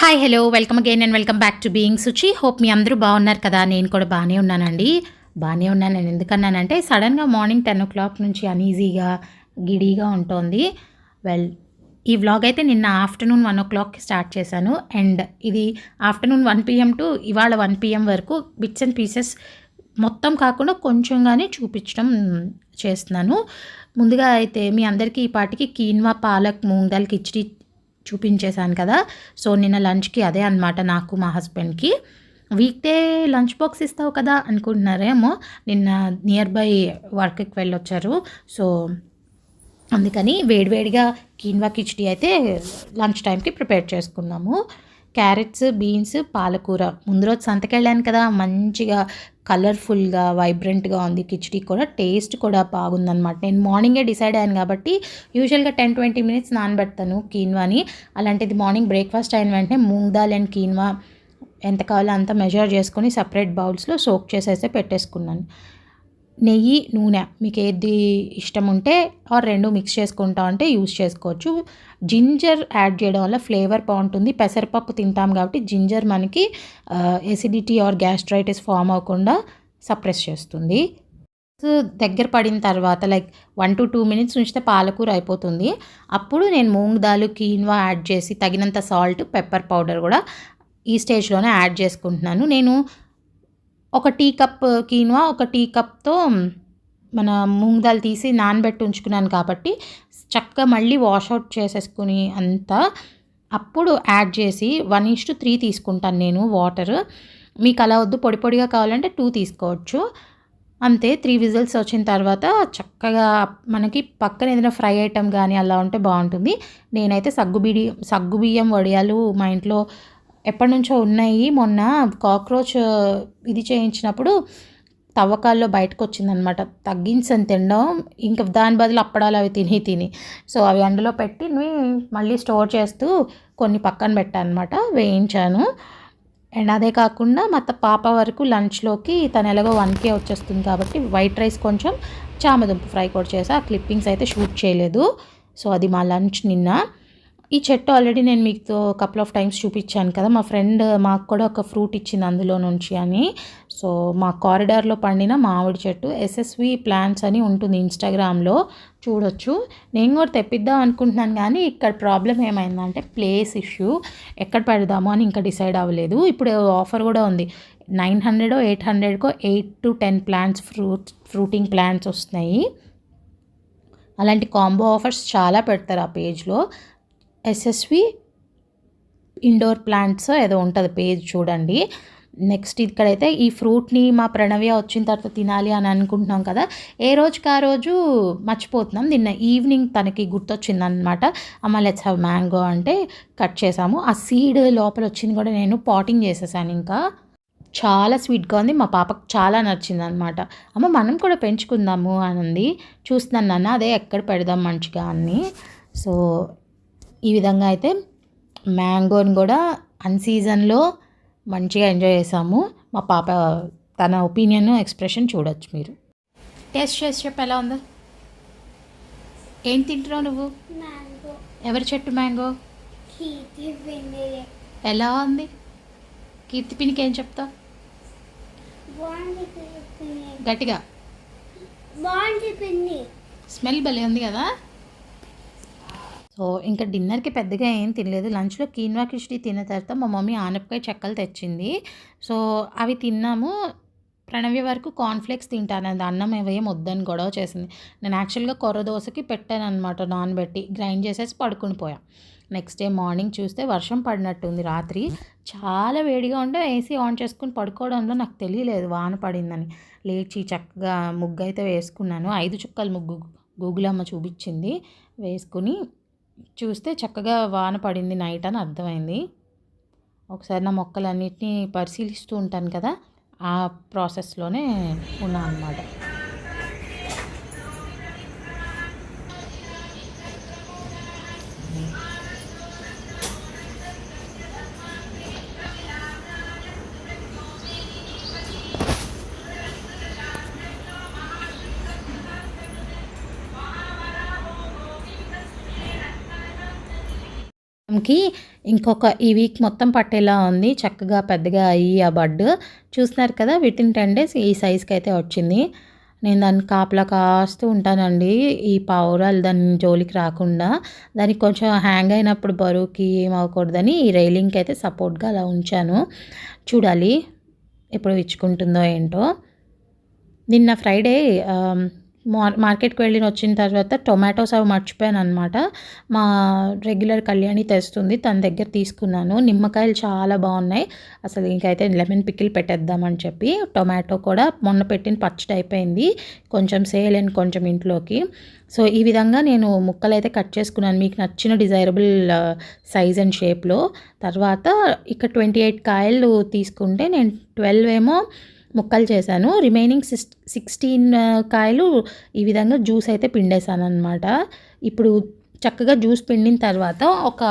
Hi hello welcome again and welcome back to being Suchi hope మీ అందరూ బాగున్నారు కదా? నేను కూడా బాగానే ఉన్నానండి. బాగానే ఉన్నాను. నేను ఎందుకన్నానంటే సడన్గా మార్నింగ్ టెన్ ఓ క్లాక్ నుంచి అనీజీగా గిడిగా ఉంటుంది. వెల్ ఈ వ్లాగ్ అయితే నిన్న ఆఫ్టర్నూన్ వన్ ఓ క్లాక్కి స్టార్ట్ చేశాను. అండ్ ఇది ఆఫ్టర్నూన్ వన్ పిఎం టు ఇవాళ వన్ పిఎం వరకు బిట్స్ అండ్ పీసెస్ మొత్తం కాకుండా కొంచెంగానే చూపించడం చేస్తున్నాను. ముందుగా అయితే మీ అందరికీ ఈ పాటికి కీన్వా పాలక్ మూంగ్ దాల్ కిచడీ చూపించేశాను కదా. సో నిన్న లంచ్కి అదే అనమాట నాకు మా హస్బెండ్కి. వీక్ డే లంచ్ బాక్స్ ఇస్తావు కదా అనుకుంటున్నారేమో. నిన్న నియర్ బై వర్క్కి వెళ్ళొచ్చారు. సో అందుకని వేడివేడిగా కీన్వా కిచడీ అయితే లంచ్ టైంకి ప్రిపేర్ చేసుకున్నాము. క్యారెట్స్ బీన్స్ పాలకూర. ముందు రోజు సంతకెళ్ళాను కదా మంచిగా కలర్ఫుల్గా వైబ్రెంట్గా ఉంది కిచడీ కూడా. టేస్ట్ కూడా బాగుందన్నమాట. నేను మార్నింగే డిసైడ్ అయ్యాను కాబట్టి యూజువల్గా టెన్ ట్వంటీ మినిట్స్ నానబెడతాను కీన్వాని. అలాంటిది మార్నింగ్ బ్రేక్ఫాస్ట్ అయిన వెంటనే మూంగ్ దాల్ అండ్ కీన్వా ఎంత కావాలో అంత మెజర్ చేసుకొని సపరేట్ బౌల్స్లో సోక్ చేసేస్తే పెట్టేసుకున్నాను. నెయ్యి నూనె. మీకు ఏది ఇష్టం ఉంటే ఆర్ రెండు మిక్స్ చేసుకుంటా అంటే యూస్ చేసుకోవచ్చు. జింజర్ యాడ్ చేయడం వల్ల ఫ్లేవర్ బాగుంటుంది. పెసరపప్పు తింటాం కాబట్టి జింజర్ మనకి ఎసిడిటీ ఆర్ గ్యాస్ట్రైటిస్ ఫామ్ అవ్వకుండా సప్రెస్ చేస్తుంది. సో దగ్గర పడిన తర్వాత like one to two minutes ఉంచితే పాలకూర అయిపోతుంది. అప్పుడు నేను మూంగ్ దాలు కీన్వా యాడ్ చేసి తగినంత సాల్ట్ పెప్పర్ పౌడర్ కూడా ఈ స్టేజ్లోనే యాడ్ చేసుకుంటున్నాను. నేను ఒక టీ కప్ కీన్వా ఒక టీ కప్తో మన మూంగ్ దాల్ తీసి నానబెట్టి ఉంచుకున్నాను కాబట్టి చక్కగా మళ్ళీ వాషౌట్ చేసేసుకుని అంతా అప్పుడు యాడ్ చేసి వన్ ఇస్ టు త్రీ తీసుకుంటాను నేను వాటర్ మీకు అలా వద్దు పొడి పొడిగా కావాలంటే టూ తీసుకోవచ్చు. అంతే త్రీ విజిల్స్ వచ్చిన తర్వాత చక్కగా మనకి పక్కన ఏదైనా ఫ్రై ఐటమ్ కానీ అలా ఉంటే బాగుంటుంది. నేనైతే సగ్గుబిడి సగ్గుబియ్యం వడియాలు మా ఇంట్లో ఎప్పటి నుంచో ఉన్నాయి. మొన్న కాక్రోచ్ ఇది చేయించినప్పుడు తవ్వకాల్లో బయటకు వచ్చిందనమాట తగ్గించని తినడం ఇంకా దాని బదులు అప్పడాలు అవి తిని తిని. సో అవి ఎండలో పెట్టి మళ్ళీ స్టోర్ చేస్తూ కొన్ని పక్కన పెట్టానమాట అనమాట వేయించాను. అండ్ అదే కాకుండా మా పాప వరకు లంచ్లోకి తను ఎలాగో వన్కే వచ్చేస్తుంది కాబట్టి వైట్ రైస్ కొంచెం చామదుంపు ఫ్రై కూడా చేసి ఆ క్లిప్పింగ్స్ అయితే షూట్ చేయలేదు. సో అది మా లంచ్ నిన్న. ఈ చెట్టు ఆల్రెడీ నేను మీకు కపుల్ ఆఫ్ టైమ్స్ చూపించాను కదా. మా ఫ్రెండ్ మాకు కూడా ఒక ఫ్రూట్ ఇచ్చింది అందులో నుంచి అని. సో మా కారిడార్లో పండిన మామిడి చెట్టు ఎస్ఎస్వి ప్లాంట్స్ అని ఉంటుంది ఇన్స్టాగ్రామ్లో చూడొచ్చు. నేను కూడా తెప్పిద్దాం అనుకుంటున్నాను కానీ ఇక్కడ ప్రాబ్లం ఏమైందంటే ప్లేస్ ఇష్యూ ఎక్కడ పెడదామో అని ఇంకా డిసైడ్ అవ్వలేదు. ఇప్పుడు ఆఫర్ కూడా ఉంది. Nine hundred eight హండ్రెడ్కో eight to ten plants fruit fruiting plants వస్తున్నాయి. అలాంటి కాంబో ఆఫర్స్ చాలా పెడతారు ఆ పేజ్లో ఎస్ఎస్వి ఇండోర్ ప్లాంట్స్ ఏదో ఉంటుంది పేజ్ చూడండి. నెక్స్ట్ ఇక్కడైతే ఈ ఫ్రూట్ని మా ప్రణవ్య వచ్చిన తర్వాత తినాలి అని అనుకుంటున్నాం కదా. ఏ రోజుకి ఆ రోజు మర్చిపోతున్నాం. నిన్న ఈవినింగ్ తనకి గుర్తొచ్చిందనమాట అమ్మ లెట్స్ హ్యావ్ మ్యాంగో అంటే కట్ చేసాము ఆ సీడ్ లోపల వచ్చింది కూడా నేను పాటింగ్ చేసేసాను ఇంకా. చాలా స్వీట్గా ఉంది. మా పాపకు చాలా నచ్చింది అనమాట అమ్మ మనం కూడా పెంచుకుందాము అని ఉంది చూస్తున్నాను నాన్న అదే ఎక్కడ పెడదాం మంచిగా అని సో ఈ విధంగా అయితే మ్యాంగోని కూడా అన్ సీజన్లో మంచిగా ఎంజాయ్ చేసాము. మా పాప తన ఒపీనియన్ ఎక్స్ప్రెషన్ చూడొచ్చు మీరు. టేస్ట్ చేసి చెప్పు ఎలా ఉందో? ఏం తింటున్నావు నువ్వు? ఎవరి చెట్టు మ్యాంగో? ఎలా ఉంది? కీర్తి పినికి ఏం చెప్తావు? గట్టిగా. స్మెల్ భలే ఉంది కదా? సో ఇంకా డిన్నర్కి పెద్దగా ఏం తినలేదు. లంచ్లో కీన్వా కిష్టి తిన్న తర్వాత మా మమ్మీ ఆనపకాయ చెక్కలు తెచ్చింది. సో అవి తిన్నాము. ప్రణవ్య వరకు కాన్ఫ్లెక్స్ తింటాను అది అన్నం ఏం వద్దని గొడవ చేసింది. నేను యాక్చువల్గా కొర్ర దోశకి పెట్టాను అనమాట నానబెట్టి గ్రైండ్ చేసేసి పడుకుని పోయా. నెక్స్ట్ డే మార్నింగ్ చూస్తే వర్షం పడినట్టుంది రాత్రి. చాలా వేడిగా ఉంటే ఏసీ ఆన్ చేసుకుని పడుకోవడంలో నాకు తెలియలేదు వాన పడిందని. లేచి చక్కగా ముగ్గు అయితే వేసుకున్నాను. ఐదు చుక్కల ముగ్గు గూగుల్ అమ్మ చూపించింది. వేసుకుని చూస్తే చక్కగా వాన పడింది నైట్ అని అర్థమైంది. ఒకసారి నా మొక్కలన్నిటిని పరిశీలిస్తూ ఉంటాను కదా ఆ ప్రాసెస్లోనే ఉన్నా అన్నమాట. కి ఇంకొక ఈ వీక్ మొత్తం పట్టేలా ఉంది. చక్కగా పెద్దగా అయ్యి ఆ బడ్ చూస్తున్నారు కదా విత్ ఇన్ టెన్ డేస్ ఈ సైజ్కి అయితే వచ్చింది. నేను దాన్ని కాపలా కాస్తూ ఉంటానండి. ఈ పావురాలు దాని జోలికి రాకుండా. దానికి కొంచెం హ్యాంగ్ అయినప్పుడు బరువుకి ఏం అవ్వకూడదని ఈ రైలింగ్కి అయితే సపోర్ట్గా అలా ఉంచాను. చూడాలి ఎప్పుడు ఇచ్చుకుంటుందో ఏంటో. నిన్న ఫ్రైడే మార్కెట్కి వెళ్ళి వచ్చిన తర్వాత టొమాటోస్ అవి మర్చిపోయాను అనమాట మా రెగ్యులర్ కళ్యాణి తెస్తుంది తన దగ్గర తీసుకున్నాను. నిమ్మకాయలు చాలా బాగున్నాయి. అసలు ఇంకైతే లెమన్ పికిల్ పెట్టేద్దామని చెప్పి టొమాటో కూడా మొన్న పెట్టిన పచ్చడి అయిపోయింది. కొంచెం సేల్ అండ్ కొంచెం ఇంట్లోకి. సో ఈ విధంగా నేను ముక్కలు అయితే కట్ చేసుకున్నాను. మీకు నచ్చిన డిజైరబుల్ సైజ్ అండ్ షేప్లో. తర్వాత ఇక్కడ ట్వంటీ ఎయిట్ కాయలు తీసుకుంటే నేను ట్వెల్వ్ ఏమో ముక్కలు చేశాను. రిమైనింగ్ సిక్స్ సిక్స్టీన్ కాయలు ఈ విధంగా జ్యూస్ అయితే పిండేశాను అనమాట ఇప్పుడు చక్కగా జ్యూస్ పిండిన తర్వాత ఒక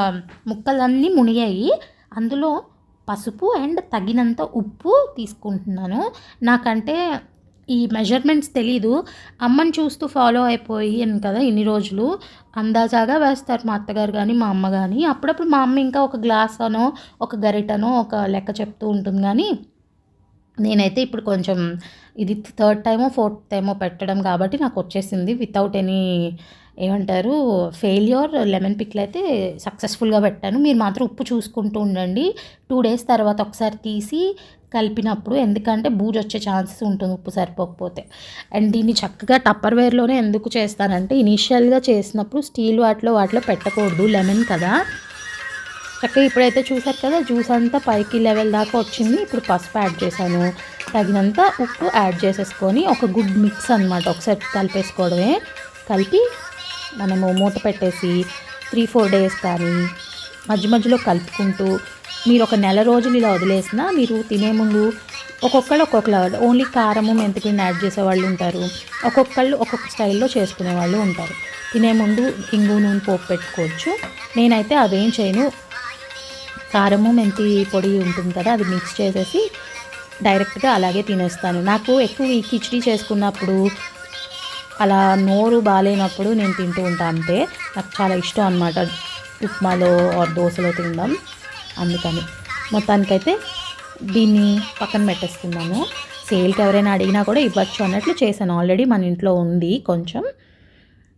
ముక్కలన్నీ మునిగాయి. అందులో పసుపు అండ్ తగినంత ఉప్పు తీసుకుంటున్నాను. నాకంటే ఈ మెజర్మెంట్స్ తెలీదు. అమ్మని చూస్తూ ఫాలో అయిపోయాను కదా ఇన్ని రోజులు. అందాజాగా వేస్తారు మా అత్తగారు కానీ మా అమ్మ కానీ అప్పుడప్పుడు మా అమ్మ ఇంకా ఒక గ్లాస్ అనో ఒక గరిటనో ఒక లెక్క చెప్తూ ఉంటుంది కానీ నేనైతే ఇప్పుడు కొంచెం ఇది థర్డ్ టైమో ఫోర్త్ టైమో పెట్టడం కాబట్టి నాకు వచ్చేసింది. వితౌట్ ఎనీ ఏమంటారు ఫెయిల్యూర్ లెమన్ పిక్లు అయితే సక్సెస్ఫుల్గా పెట్టాను. మీరు మాత్రం ఉప్పు చూసుకుంటూ ఉండండి. టూ డేస్ తర్వాత ఒకసారి తీసి కలిపినప్పుడు ఎందుకంటే బూజు వచ్చే ఛాన్సెస్ ఉంటుంది ఉప్పు సరిపోకపోతే. అండ్ దీన్ని చక్కగా టప్పర్ వేర్లోనే ఎందుకు చేస్తానంటే ఇనీషియల్గా చేసినప్పుడు స్టీల్ వాటిలో వాటిలో పెట్టకూడదు లెమన్ కదా. చక్కగా ఇప్పుడైతే చూసారు కదా జ్యూస్ అంతా పైకి లెవెల్ దాకా వచ్చింది. ఇప్పుడు పసుపు యాడ్ చేశాను. తగినంత ఉప్పు యాడ్ చేసేసుకొని ఒక గుడ్ మిక్స్ అనమాట ఒకసారి కలిపేసుకోవడమే. కలిపి మనము మూత పెట్టేసి త్రీ ఫోర్ డేస్ కానీ మధ్య మధ్యలో కలుపుకుంటూ మీరు ఒక నెల రోజులు ఇలా వదిలేసినా మీరు తినే ముందు ఒక్కొక్కళ్ళు ఒక్కొక్కలా ఓన్లీ కారము మెంతిపిండి యాడ్ చేసే వాళ్ళు ఉంటారు. ఒక్కొక్కళ్ళు ఒక్కొక్క స్టైల్లో చేసుకునే వాళ్ళు ఉంటారు. తినే ముందు ఇంగు నూనె పోపు పెట్టుకోవచ్చు. నేనైతే అదేం చేయను. కారము మెంతి పొడి ఉంటుంది కదా అది మిక్స్ చేసేసి డైరెక్ట్గా అలాగే తినేస్తాను. నాకు ఎక్కువ ఈ కిచడీ చేసుకున్నప్పుడు అలా నోరు బాగాలేనప్పుడు నేను తింటూ ఉంటాను అంతే నాకు చాలా ఇష్టం అనమాట ఉప్మాలో ఆర్ దోశలో తినడం అందుకని. మొత్తానికైతే దీన్ని పక్కన పెట్టేస్తున్నాను. సేల్కి ఎవరైనా అడిగినా కూడా ఇవ్వచ్చు అన్నట్లు చేశాను. ఆల్రెడీ మన ఇంట్లో ఉంది కొంచెం.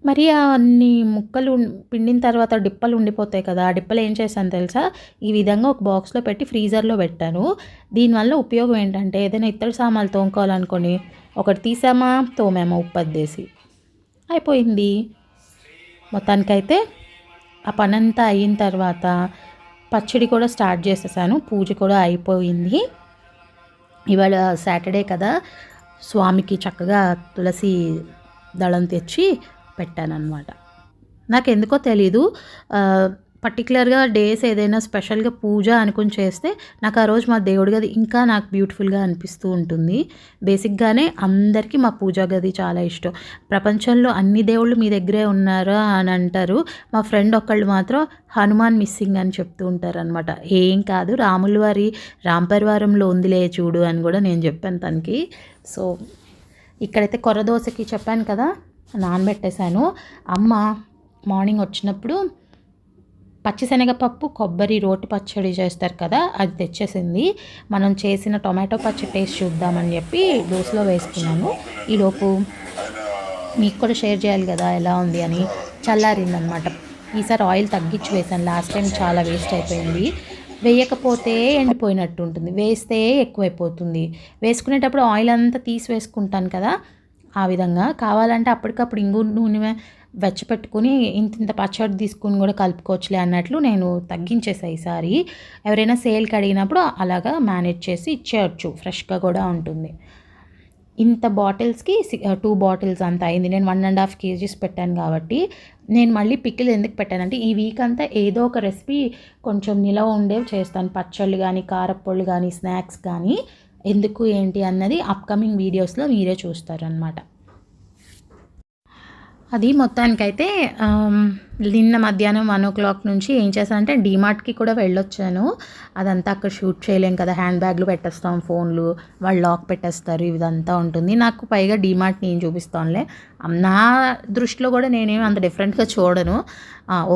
మరి అన్ని ముక్కలు పిండిన తర్వాత డిప్పలు ఉండిపోతాయి కదా ఆ డిప్పలు ఏం చేశాను తెలుసా? ఈ విధంగా ఒక బాక్స్లో పెట్టి ఫ్రీజర్లో పెట్టాను. దీనివల్ల ఉపయోగం ఏంటంటే ఏదైనా ఇత్తడి సామాన్లు తోముకోవాలనుకొని ఒకటి తీసామా? తోమామా? ఉప్పద్దేసి అయిపోయింది. మొత్తానికైతే ఆ పనంతా అయిన తర్వాత పచ్చడి కూడా స్టార్ట్ చేసేసాను. పూజ కూడా అయిపోయింది. ఇవాళ సాటర్డే కదా. స్వామికి చక్కగా తులసి దళం తెచ్చి పెట్టానమాట నాకు ఎందుకో తెలీదు పర్టికులర్గా డేస్ ఏదైనా స్పెషల్గా పూజ అనుకుని చేస్తే నాకు ఆ రోజు మా దేవుడి గది ఇంకా నాకు బ్యూటిఫుల్గా అనిపిస్తూ ఉంటుంది. బేసిక్గానే అందరికీ మా పూజా గది చాలా ఇష్టం. ప్రపంచంలో అన్ని దేవుళ్ళు మీ దగ్గరే ఉన్నారా అని అంటారు. మా ఫ్రెండ్ ఒకళ్ళు మాత్రం హనుమాన్ మిస్సింగ్ అని చెప్తూ ఉంటారు అనమాట ఏం కాదు రాముల వారి రాంపరివారంలో ఉందిలే చూడు అని కూడా నేను చెప్పాను తనకి. సో ఇక్కడైతే కొరదోసకి చెప్పాను కదా నానబెట్టేశాను. అమ్మ మార్నింగ్ వచ్చినప్పుడు పచ్చిశనగపప్పు కొబ్బరి రోటి పచ్చడి చేస్తారు కదా అది తెచ్చేసింది. మనం చేసిన టొమాటో పచ్చడి టేస్ట్ చూద్దామని చెప్పి దోశలో వేసుకున్నాను. ఈలోపు మీకు కూడా షేర్ చేయాలి కదా ఎలా ఉంది అని చల్లారిందనమాట. ఈసారి ఆయిల్ తగ్గించి వేసాను లాస్ట్ టైం చాలా వేస్ట్ అయిపోయింది. వేయకపోతే ఎండిపోయినట్టు ఉంటుంది. వేస్తే ఎక్కువైపోతుంది. వేసుకునేటప్పుడు ఆయిల్ అంతా తీసి వేసుకుంటాను కదా ఆ విధంగా. కావాలంటే అప్పటికప్పుడు ఇంగు నూనె వెచ్చపెట్టుకుని ఇంత ఇంత పచ్చడి తీసుకుని కూడా కలుపుకోవచ్చులే అన్నట్లు నేను తగ్గించేసా ఈసారి. ఎవరైనా సేల్కి అడిగినప్పుడు అలాగా మేనేజ్ చేసి ఇచ్చేయచ్చు. ఫ్రెష్గా కూడా ఉంటుంది. ఇంత బాటిల్స్కి టూ బాటిల్స్ అంత అయింది. నేను వన్ అండ్ హాఫ్ కేజీస్ పెట్టాను కాబట్టి నేను మళ్ళీ పికిల్ ఎందుకు పెట్టానంటే ఈ వీక్ అంతా ఏదో ఒక రెసిపీ కొంచెం నిలవ ఉండేవి చేస్తాను. పచ్చళ్ళు కానీ కారప్పొళ్ళు కానీ స్నాక్స్ కానీ ఎందుకు ఏంటి అన్నది అప్కమింగ్ వీడియోస్లో మీరే చూస్తారు అనమాట అది మొత్తానికైతే నిన్న మధ్యాహ్నం వన్ ఓ క్లాక్ నుంచి ఏం చేశానంటే డీమార్ట్కి కూడా వెళ్ళొచ్చాను. అదంతా అక్కడ షూట్ చేయలేం కదా హ్యాండ్ బ్యాగ్లు పెట్టేస్తాం ఫోన్లు వాళ్ళు లాక్ పెట్టేస్తారు ఇదంతా ఉంటుంది. నాకు పైగా డీమార్ట్ నేను చూపిస్తానులే. నా దృష్టిలో కూడా నేనేం అంత డిఫరెంట్గా చూడను.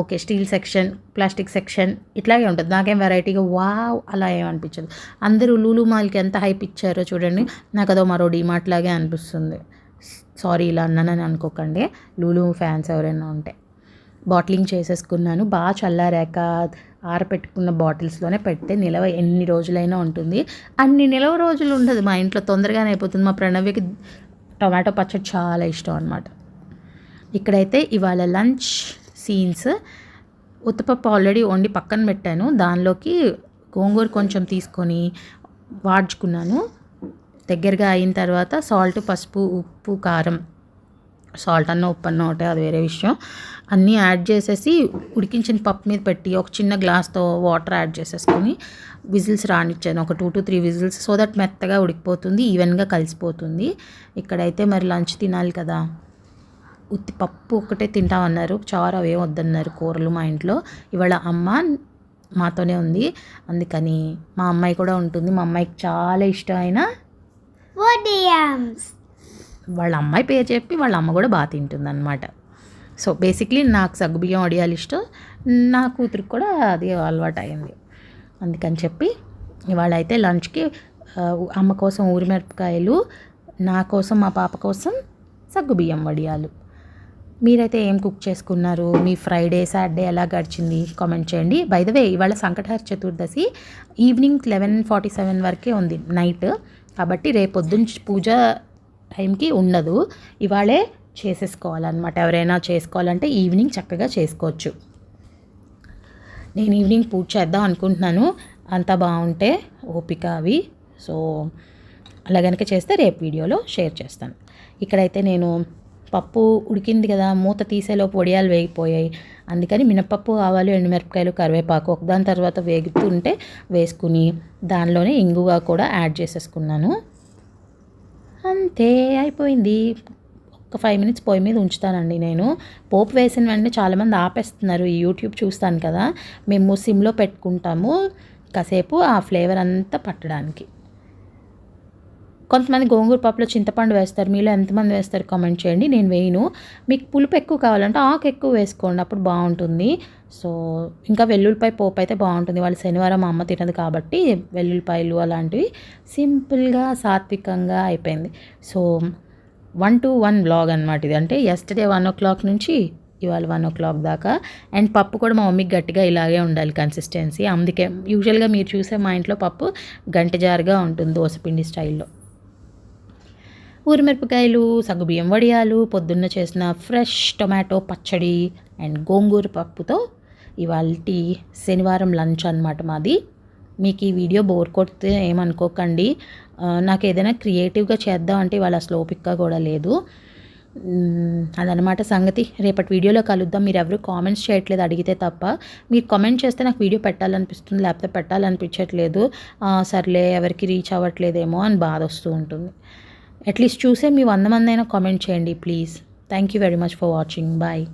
Okay steel section plastic section ఇట్లాగే ఉంటుంది. నాకేం వెరైటీగా వావ్ అలా ఏం అనిపించదు. అందరూ లూలు మాల్కి ఎంత హైప్ ఇచ్చారో చూడండి. నాకు అదో మరో డీమార్ట్ లాగే అనిపిస్తుంది. సారీ ఇలా అన్నానని అనుకోకండి. లూలు ఫ్యాన్స్ ఎవరైనా ఉంటే. బాటిలింగ్ చేసేసుకున్నాను. బాగా చల్లారాక ఆరపెట్టుకున్న బాటిల్స్లోనే పెడితే నిలవ ఎన్ని రోజులైనా ఉంటుంది. అన్ని నిలవ రోజులు ఉండదు. మా ఇంట్లో తొందరగానే అయిపోతుంది. మా ప్రణవ్యకి టొమాటో పచ్చడి చాలా ఇష్టం అనమాట ఇక్కడైతే ఇవాళ లంచ్ సీన్స్. ఉత్తపప్పు ఆల్రెడీ వండి పక్కన పెట్టాను. దానిలోకి గోంగూర కొంచెం తీసుకొని వాడ్చుకున్నాను. దగ్గరగా అయిన తర్వాత సాల్ట్ పసుపు ఉప్పు కారం. సాల్ట్ అన్న ఉప్పు అన్న ఒకటే అది వేరే విషయం. అన్నీ యాడ్ చేసేసి ఉడికించిన పప్పు మీద పెట్టి ఒక చిన్న గ్లాస్తో వాటర్ యాడ్ చేసేసుకొని విజిల్స్ రానిచ్చాను ఒక two to three whistles so that మెత్తగా ఉడికిపోతుంది ఈవెన్గా కలిసిపోతుంది. ఇక్కడైతే మరి లంచ్ తినాలి కదా. ఉత్తి పప్పు ఒకటే తింటామన్నారు. చారు అవే వద్దన్నారు కూరలు మా ఇంట్లో. ఇవాళ అమ్మ మాతోనే ఉంది. అందుకని మా అమ్మాయి కూడా ఉంటుంది. మా అమ్మాయికి చాలా ఇష్టమైన వడియామ్స్ వాళ్ళ అమ్మాయి పేరు చెప్పి వాళ్ళ అమ్మ కూడా బాగా తింటుంది అనమాట సో బేసిక్లీ నాకు సగ్గుబియ్యం వడియాలు ఇష్టం. నా కూతురికి కూడా అది అలవాటు అయింది. అందుకని చెప్పి ఇవాళ అయితే లంచ్కి అమ్మ కోసం ఊరిమిరపకాయలు నా కోసం మా పాప కోసం సగ్గుబియ్యం వడియాలు. మీరైతే ఏం కుక్ చేసుకున్నారు? మీ ఫ్రైడే సాటర్డే ఎలా గడిచింది? కామెంట్ చేయండి. బై ద వే ఇవాళ Sankatahara Chaturdashi evening eleven forty seven వరకే ఉంది నైట్. కాబట్టి రేపు పొద్దున్న పూజ టైంకి ఉండదు. ఇవాళే చేసేసుకోవాలన్నమాట. ఎవరైనా చేసుకోవాలంటే ఈవినింగ్ చక్కగా చేసుకోవచ్చు. నేను ఈవినింగ్ పూజ చేద్దాం అనుకుంటున్నాను. అంత బాగుంటే ఓపిక అవి. సో అలా కనుక చేస్తే రేపు వీడియోలో షేర్ చేస్తాను. ఇక్కడైతే నేను పప్పు ఉడికింది కదా మూత తీసేలోపు వడియాలు వేగిపోయాయి. అందుకని మినపప్పు ఆవాలు ఎండుమిరపకాయలు కరివేపాకు ఒకదాని తర్వాత వేగుతుంటే వేసుకుని దానిలోనే ఇంగువ కూడా యాడ్ చేసేసుకున్నాను. అంతే అయిపోయింది. ఒక ఫైవ్ మినిట్స్ పొయ్యి మీద ఉంచుతానండి నేను. పోపు వేసిన వెంటనే చాలామంది ఆపేస్తున్నారు. ఈ యూట్యూబ్ చూస్తాను కదా మేము సిమ్లో పెట్టుకుంటాము కాసేపు ఆ ఫ్లేవర్ అంతా పట్టడానికి. కొంతమంది గోంగూర పప్పులో చింతపండు వేస్తారు మీలో ఎంతమంది వేస్తారు కామెంట్ చేయండి. నేను వేయను. మీకు పులుపు ఎక్కువ కావాలంటే ఆకు ఎక్కువ వేసుకోండి అప్పుడు బాగుంటుంది. సో ఇంకా వెల్లుల్లిపాయ పోపు అయితే బాగుంటుంది. వాళ్ళు శనివారం మా అమ్మ తినదు కాబట్టి వెల్లుల్లిపాయలు అలాంటివి సింపుల్గా సాత్వికంగా అయిపోయింది. So one to one blog అనమాట ఇది. అంటే ఎస్టర్డే వన్ ఓ క్లాక్ నుంచి ఇవాళ వన్ ఓ క్లాక్ దాకా. అండ్ పప్పు కూడా మా మమ్మీకి గట్టిగా ఇలాగే ఉండాలి కన్సిస్టెన్సీ అందుకే యూజువల్గా మీరు చూసే మా ఇంట్లో పప్పు గంట జారుగా ఉంటుంది దోశపిండి స్టైల్లో ఊరిమిరపకాయలు సగ్గుబియ్యం వడియాలు పొద్దున్న చేసిన ఫ్రెష్ టొమాటో పచ్చడి అండ్ గోంగూర పప్పుతో ఇవాళ శనివారం లంచ్ అనమాట మాది. మీకు ఈ వీడియో బోర్ కొడితే ఏమనుకోకండి. నాకు ఏదైనా క్రియేటివ్గా చేద్దాం అంటే ఇవాళ అసలు ఓపికగా కూడా లేదు. అదనమాట సంగతి. రేపటి వీడియోలో కలుద్దాం. మీరు ఎవరు కామెంట్స్ చేయట్లేదు అడిగితే తప్ప. మీరు కామెంట్ చేస్తే నాకు వీడియో పెట్టాలనిపిస్తుంది లేకపోతే పెట్టాలనిపించట్లేదు. సర్లే ఎవరికి రీచ్ అవ్వట్లేదేమో అని బాధ వస్తూ ఉంటుంది. అట్లీస్ట్ చూసే మీ వంద మంది అయినా కామెంట్ చేయండి please thank you very much for watching bye